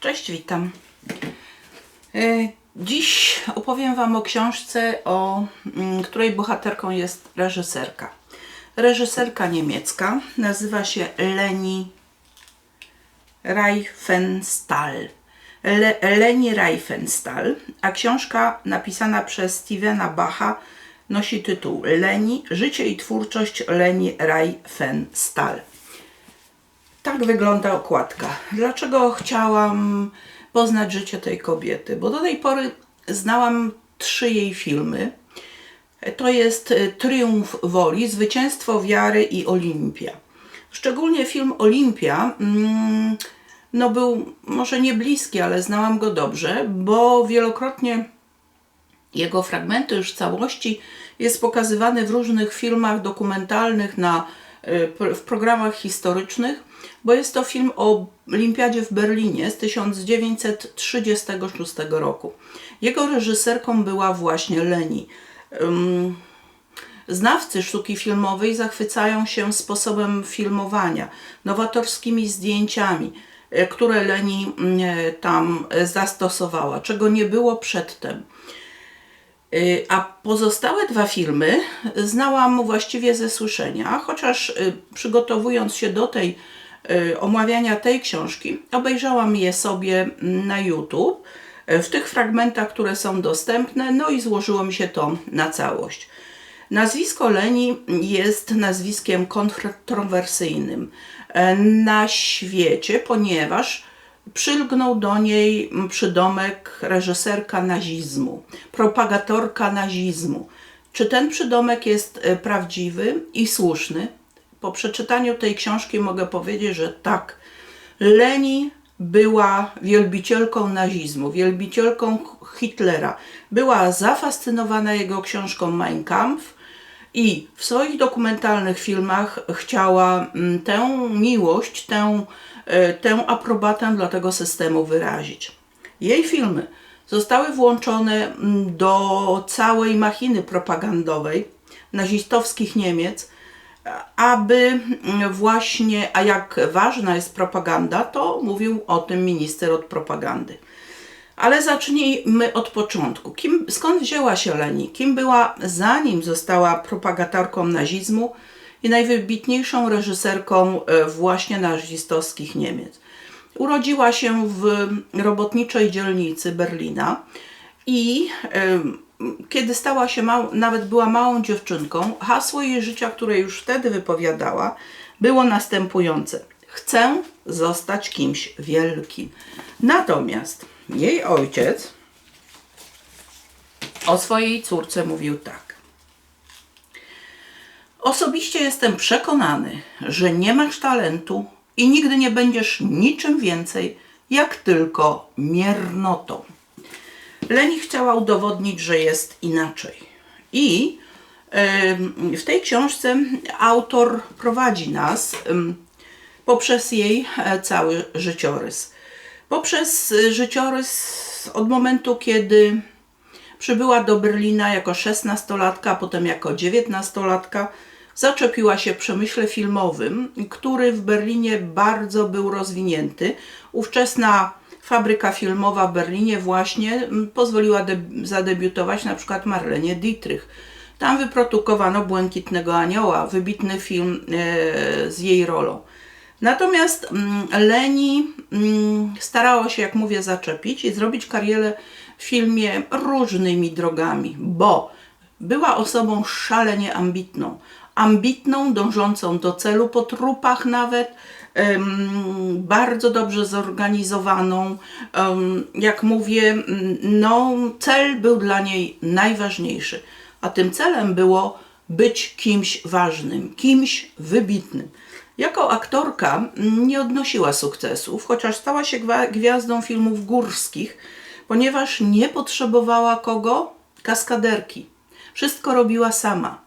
Cześć, witam. E, Dziś opowiem Wam o książce, o mm, której bohaterką jest reżyserka. Reżyserka niemiecka nazywa się Leni Reifenstahl. Le, Leni Reifenstahl, a książka napisana przez Stevena Bacha nosi tytuł Leni, życie i twórczość Leni Reifenstahl. Tak wygląda okładka. Dlaczego chciałam poznać życie tej kobiety? Bo do tej pory znałam trzy jej filmy. To jest e, Triumf Woli, Zwycięstwo Wiary i Olimpia. Szczególnie film Olimpia mm, no był może nie bliski, ale znałam go dobrze, bo wielokrotnie jego fragmenty już w całości jest pokazywany w różnych filmach dokumentalnych, na, y, w programach historycznych, bo jest to film o Olimpiadzie w Berlinie z 1936 roku. Jego reżyserką była właśnie Leni. Znawcy sztuki filmowej zachwycają się sposobem filmowania, nowatorskimi zdjęciami, e, które Leni mm, e, tam e, zastosowała, czego nie było przedtem. A pozostałe dwa filmy znałam właściwie ze słyszenia, chociaż przygotowując się do tej omawiania tej książki, obejrzałam je sobie na YouTube y, w tych fragmentach, które są dostępne, no i złożyło mi się to na całość. Nazwisko Leni jest nazwiskiem kontrowersyjnym e, na świecie, ponieważ przylgnął do niej przydomek reżyserka nazizmu, propagatorka nazizmu. Czy ten przydomek jest prawdziwy i słuszny? Po przeczytaniu tej książki mogę powiedzieć, że tak. Leni była wielbicielką nazizmu, wielbicielką Hitlera. Była zafascynowana jego książką Mein Kampf i w swoich dokumentalnych filmach chciała mm, tę miłość, tę, e, tę aprobatę dla tego systemu wyrazić. Jej filmy zostały włączone mm, do całej machiny propagandowej nazistowskich Niemiec, aby mm, właśnie, a jak ważna jest propaganda, to mówił o tym minister od propagandy. Ale zacznijmy od początku. Kim, skąd wzięła się Leni? Kim była zanim została propagatorką nazizmu i najwybitniejszą reżyserką e, właśnie nazistowskich Niemiec? Urodziła się w robotniczej dzielnicy Berlina i kiedy stała się mał, nawet była małą dziewczynką, hasło jej życia, które już wtedy wypowiadała, było następujące: Chcę zostać kimś wielkim. Natomiast jej ojciec o swojej córce mówił tak. Osobiście jestem przekonany, że nie masz talentu i nigdy nie będziesz niczym więcej, jak tylko miernotą. Leni chciała udowodnić, że jest inaczej. I w tej książce autor prowadzi nas poprzez jej e, cały życiorys. Poprzez e, życiorys od momentu, kiedy przybyła do Berlina jako 16-latka, a potem jako 19-latka, zaczepiła się w przemyśle filmowym, który w Berlinie bardzo był rozwinięty. Ówczesna fabryka filmowa w Berlinie właśnie mm, pozwoliła de- zadebiutować na przykład Marlenie Dietrich. Tam wyprodukowano Błękitnego Anioła, wybitny film e, z jej rolą. Natomiast mm, Leni mm, starała się, jak mówię, zaczepić i zrobić karierę w filmie różnymi drogami, bo była osobą szalenie ambitną. Ambitną, dążącą do celu po trupach nawet, bardzo dobrze zorganizowaną. Jak mówię, no, cel był dla niej najważniejszy, a tym celem było być kimś ważnym, kimś wybitnym. Jako aktorka nie odnosiła sukcesów, chociaż stała się gwiazdą filmów górskich, ponieważ nie potrzebowała kogo? Kaskaderki. Wszystko robiła sama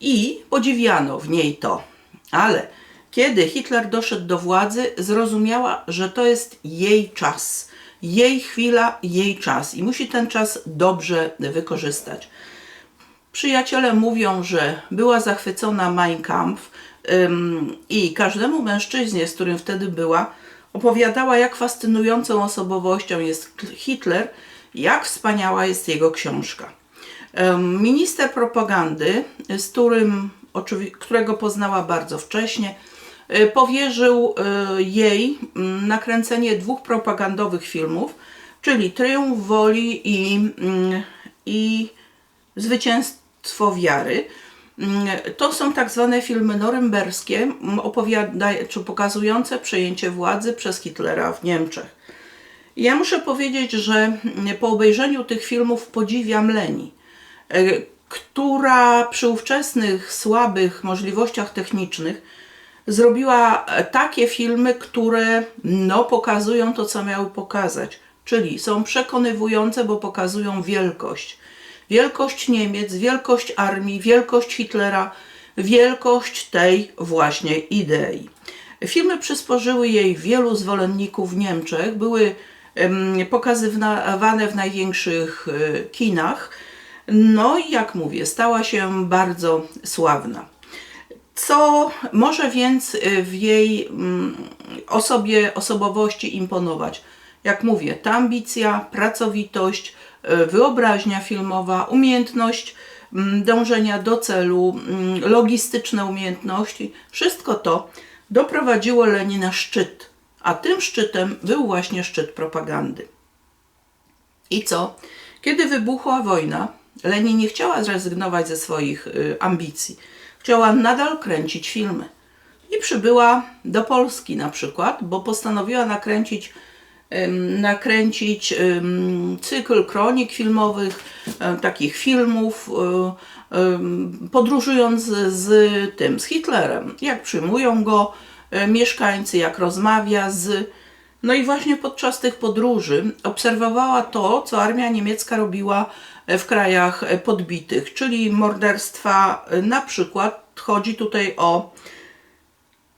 i podziwiano w niej to. Ale kiedy Hitler doszedł do władzy, zrozumiała, że to jest jej czas, jej chwila, jej czas i musi ten czas dobrze wykorzystać. Przyjaciele mówią, że była zachwycona Mein Kampf ym, i każdemu mężczyźnie, z którym wtedy była, Opowiadała, jak fascynującą osobowością jest Hitler, jak wspaniała jest jego książka. Em, Minister propagandy, z którym, którego poznała bardzo wcześnie, powierzył e, jej mm, nakręcenie dwóch propagandowych filmów, czyli Triumf Woli i, mm, i Zwycięstwo Wiary. Mm, To są tak zwane filmy norymberskie, czy pokazujące przejęcie władzy przez Hitlera w Niemczech. Ja muszę powiedzieć, że po obejrzeniu tych filmów podziwiam Leni, e, która przy ówczesnych słabych możliwościach technicznych zrobiła takie filmy, które no, pokazują to, co miały pokazać. Czyli są przekonywujące, bo pokazują wielkość. Wielkość Niemiec, wielkość armii, wielkość Hitlera, wielkość tej właśnie idei. Filmy przysporzyły jej wielu zwolenników w Niemczech, były pokazywane w największych e, kinach. No i jak mówię, stała się bardzo sławna. Co może więc y, w jej mm, osobie, osobowości imponować? Jak mówię, ta ambicja, pracowitość, y, wyobraźnia filmowa, umiejętność mm, dążenia do celu, mm, logistyczne umiejętności, wszystko to doprowadziło Leni na szczyt. A tym szczytem był właśnie szczyt propagandy. I co? Kiedy wybuchła wojna, Leni nie chciała zrezygnować ze swoich y, ambicji. Chciała nadal kręcić filmy. I przybyła do Polski na przykład, bo postanowiła nakręcić, nakręcić cykl kronik filmowych, em, takich filmów, ym, podróżując z, tym, z Hitlerem. Jak przyjmują go y, mieszkańcy, jak rozmawia z no i właśnie podczas tych podróży obserwowała to, co armia niemiecka robiła w krajach podbitych, czyli morderstwa. Na przykład chodzi tutaj o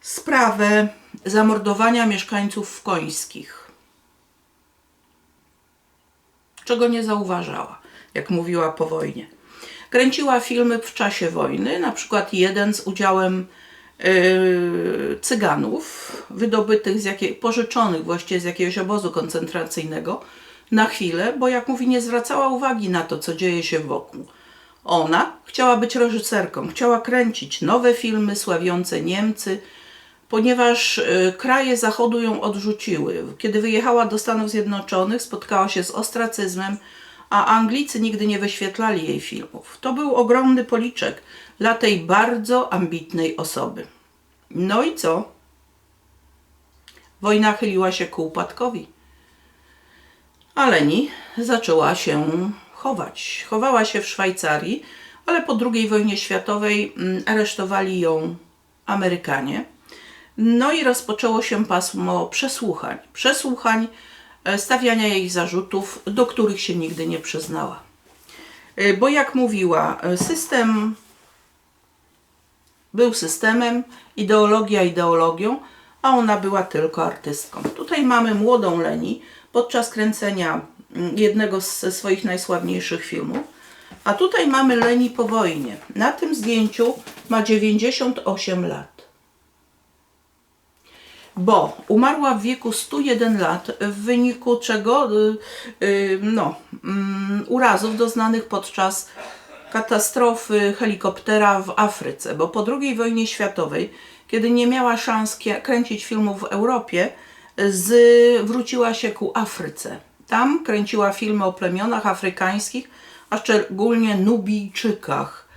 sprawę zamordowania mieszkańców końskich. Czego nie zauważała, jak mówiła po wojnie. Kręciła filmy w czasie wojny, na przykład jeden z udziałem cyganów wydobytych z jakiej, pożyczonych właściwie z jakiegoś obozu koncentracyjnego na chwilę, bo jak mówi, nie zwracała uwagi na to, co dzieje się wokół. Ona chciała być reżyserką, chciała kręcić nowe filmy sławiące Niemcy, ponieważ y, kraje Zachodu ją odrzuciły. Kiedy wyjechała do Stanów Zjednoczonych, spotkała się z ostracyzmem, a Anglicy nigdy nie wyświetlali jej filmów. To był ogromny policzek dla tej bardzo ambitnej osoby. No i co? Wojna chyliła się ku upadkowi. A Leni zaczęła się chować. Chowała się w Szwajcarii, ale po II wojnie światowej mm, aresztowali ją Amerykanie. No i rozpoczęło się pasmo przesłuchań. Przesłuchań, stawiania jej zarzutów, do których się nigdy nie przyznała. E, Bo jak mówiła, e, system był systemem, ideologia ideologią, a ona była tylko artystką. Tutaj mamy młodą Leni podczas kręcenia mm, jednego ze swoich najsławniejszych filmów, a tutaj mamy Leni po wojnie. Na tym zdjęciu ma 98 lat bo umarła w wieku 101 lat, w wyniku czego y, y, no, mm, urazów doznanych podczas katastrofy helikoptera w Afryce, bo po II wojnie światowej, kiedy nie miała szans kręcić filmów w Europie, z, wróciła się ku Afryce. Tam kręciła filmy o plemionach afrykańskich, a szczególnie Nubijczykach.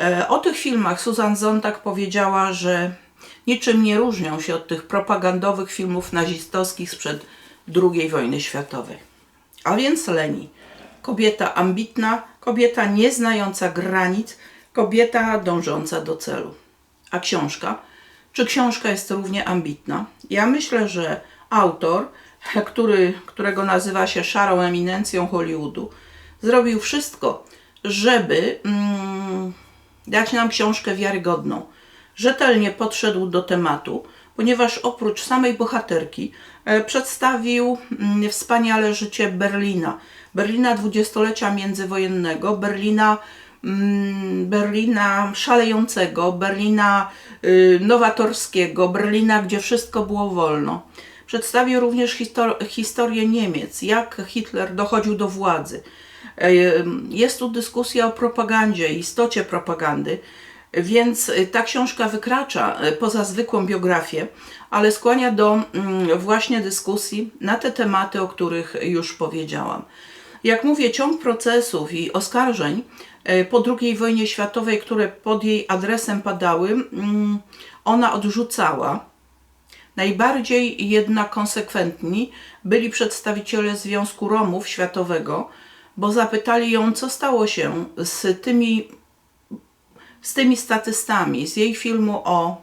E, O tych filmach Susan Zontag powiedziała, że niczym nie różnią się od tych propagandowych filmów nazistowskich sprzed II wojny światowej. A więc Leni, kobieta ambitna, kobieta nieznająca granic, kobieta dążąca do celu. A książka? Czy książka jest równie ambitna? Ja myślę, że autor, który, którego nazywa się szarą eminencją Hollywoodu, zrobił wszystko, żeby mm, dać nam książkę wiarygodną. Rzetelnie podszedł do tematu, ponieważ oprócz samej bohaterki e, przedstawił mm, wspaniale życie Berlina. Berlina dwudziestolecia międzywojennego, Berlina, mm, Berlina szalejącego, Berlina y, nowatorskiego, Berlina, gdzie wszystko było wolno. Przedstawił również histor- historię Niemiec, jak Hitler dochodził do władzy. E, Jest tu dyskusja o propagandzie, istocie propagandy, więc e, ta książka wykracza e, poza zwykłą biografię, ale skłania do mm, właśnie dyskusji na te tematy, o których już powiedziałam. Jak mówię, ciąg procesów i oskarżeń e, po II wojnie światowej, które pod jej adresem padały, mm, ona odrzucała. Najbardziej jednak konsekwentni byli przedstawiciele Związku Romów Światowego, bo zapytali ją, co stało się z tymi, z tymi statystami, z jej filmu o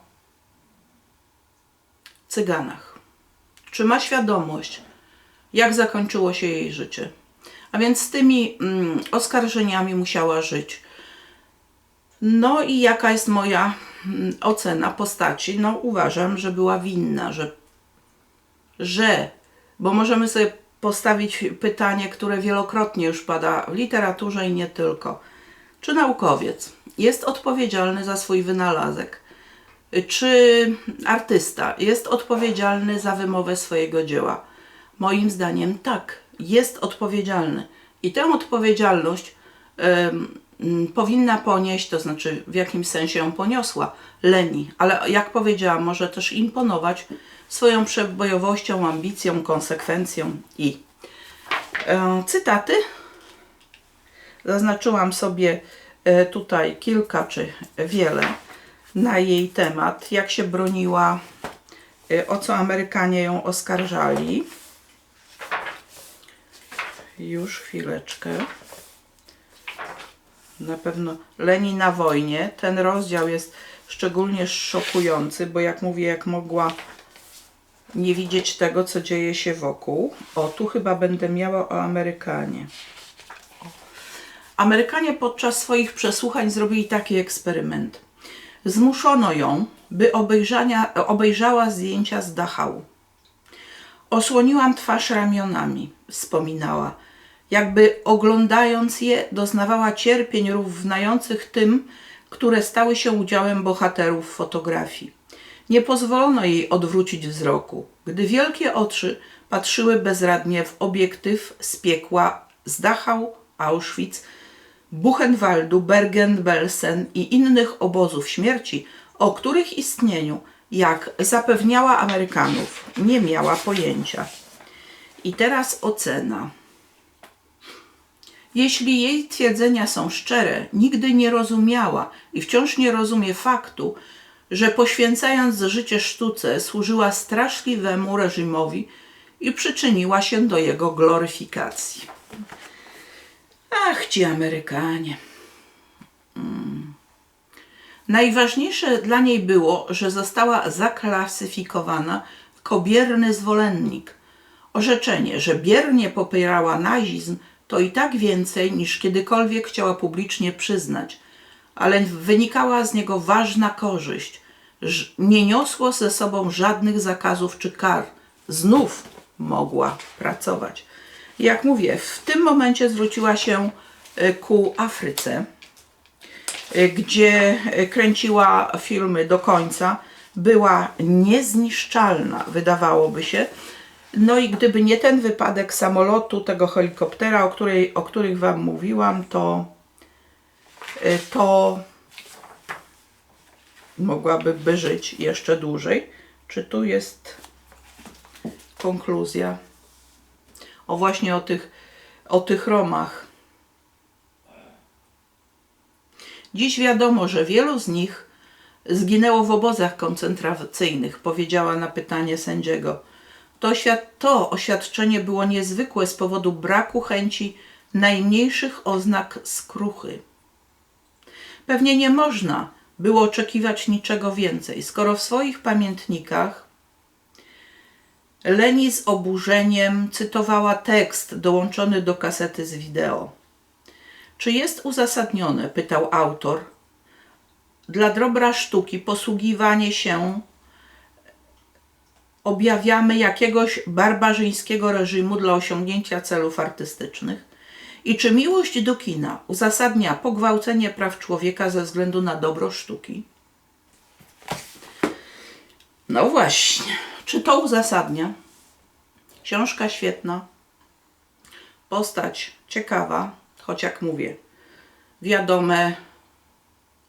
Cyganach. Czy ma świadomość, jak zakończyło się jej życie? A więc z tymi mm, oskarżeniami musiała żyć. No i jaka jest moja mm, ocena postaci? No uważam, że była winna, że, że, bo możemy sobie postawić pytanie, które wielokrotnie już pada w literaturze i nie tylko. Czy naukowiec jest odpowiedzialny za swój wynalazek? Czy artysta jest odpowiedzialny za wymowę swojego dzieła? Moim zdaniem tak, jest odpowiedzialny. I tę odpowiedzialność m, powinna ponieść, to znaczy w jakimś sensie ją poniosła Leni, ale jak powiedziałam, może też imponować swoją przebojowością, ambicją, konsekwencją i e, cytaty. Zaznaczyłam sobie tutaj kilka czy wiele na jej temat, jak się broniła, e, o co Amerykanie ją oskarżali. Już chwileczkę. Na pewno Leni na wojnie. Ten rozdział jest szczególnie szokujący, bo jak mówię, jak mogła nie widzieć tego, co dzieje się wokół. O, tu chyba będę miała o Amerykanie. Amerykanie podczas swoich przesłuchań zrobili taki eksperyment. Zmuszono ją, by obejrzała zdjęcia z Dachau. Osłoniłam twarz ramionami, wspominała. Jakby oglądając je, doznawała cierpień równających tym, które stały się udziałem bohaterów fotografii. Nie pozwolono jej odwrócić wzroku, gdy wielkie oczy patrzyły bezradnie w obiektyw z piekła z Dachau, Auschwitz, Buchenwaldu, Bergen-Belsen i innych obozów śmierci, o których istnieniu, jak zapewniała Amerykanów, nie miała pojęcia. I teraz ocena. Jeśli jej twierdzenia są szczere, nigdy nie rozumiała i wciąż nie rozumie faktu, że poświęcając życie sztuce służyła straszliwemu reżimowi i przyczyniła się do jego gloryfikacji. Ach, ci Amerykanie. Mm. Najważniejsze dla niej było, że została zaklasyfikowana jako bierny zwolennik. Orzeczenie, że biernie popierała nazizm, to i tak więcej niż kiedykolwiek chciała publicznie przyznać, ale wynikała z niego ważna korzyść. Nie niosło ze sobą żadnych zakazów czy kar. Znów mogła pracować. Jak mówię, w tym momencie zwróciła się e, ku Afryce, e, gdzie e, kręciła filmy do końca. Była niezniszczalna, wydawałoby się. No i gdyby nie ten wypadek samolotu, tego helikoptera, o, której, o których Wam mówiłam, to, to mogłaby by żyć jeszcze dłużej. Czy tu jest konkluzja? O właśnie o tych, o tych Romach. Dziś wiadomo, że wielu z nich zginęło w obozach koncentracyjnych, powiedziała na pytanie sędziego. To, to oświadczenie było niezwykłe z powodu braku chęci najmniejszych oznak skruchy. Pewnie nie można było oczekiwać niczego więcej, skoro w swoich pamiętnikach Leni z oburzeniem cytowała tekst dołączony do kasety z wideo. Czy jest uzasadnione, pytał autor, dla dobra sztuki posługiwanie się objawiamy jakiegoś barbarzyńskiego reżimu dla osiągnięcia celów artystycznych? I czy miłość do kina uzasadnia pogwałcenie praw człowieka ze względu na dobro sztuki? No właśnie, czy to uzasadnia? Książka świetna. Postać ciekawa, choć jak mówię, wiadome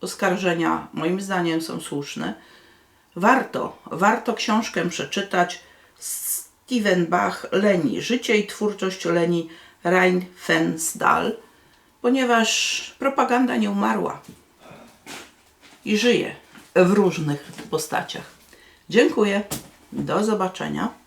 oskarżenia moim zdaniem są słuszne. Warto, warto książkę przeczytać. Steven Bach, Leni, Życie i twórczość Leni Reinfensdal, ponieważ propaganda nie umarła i żyje w różnych postaciach. Dziękuję. Do zobaczenia.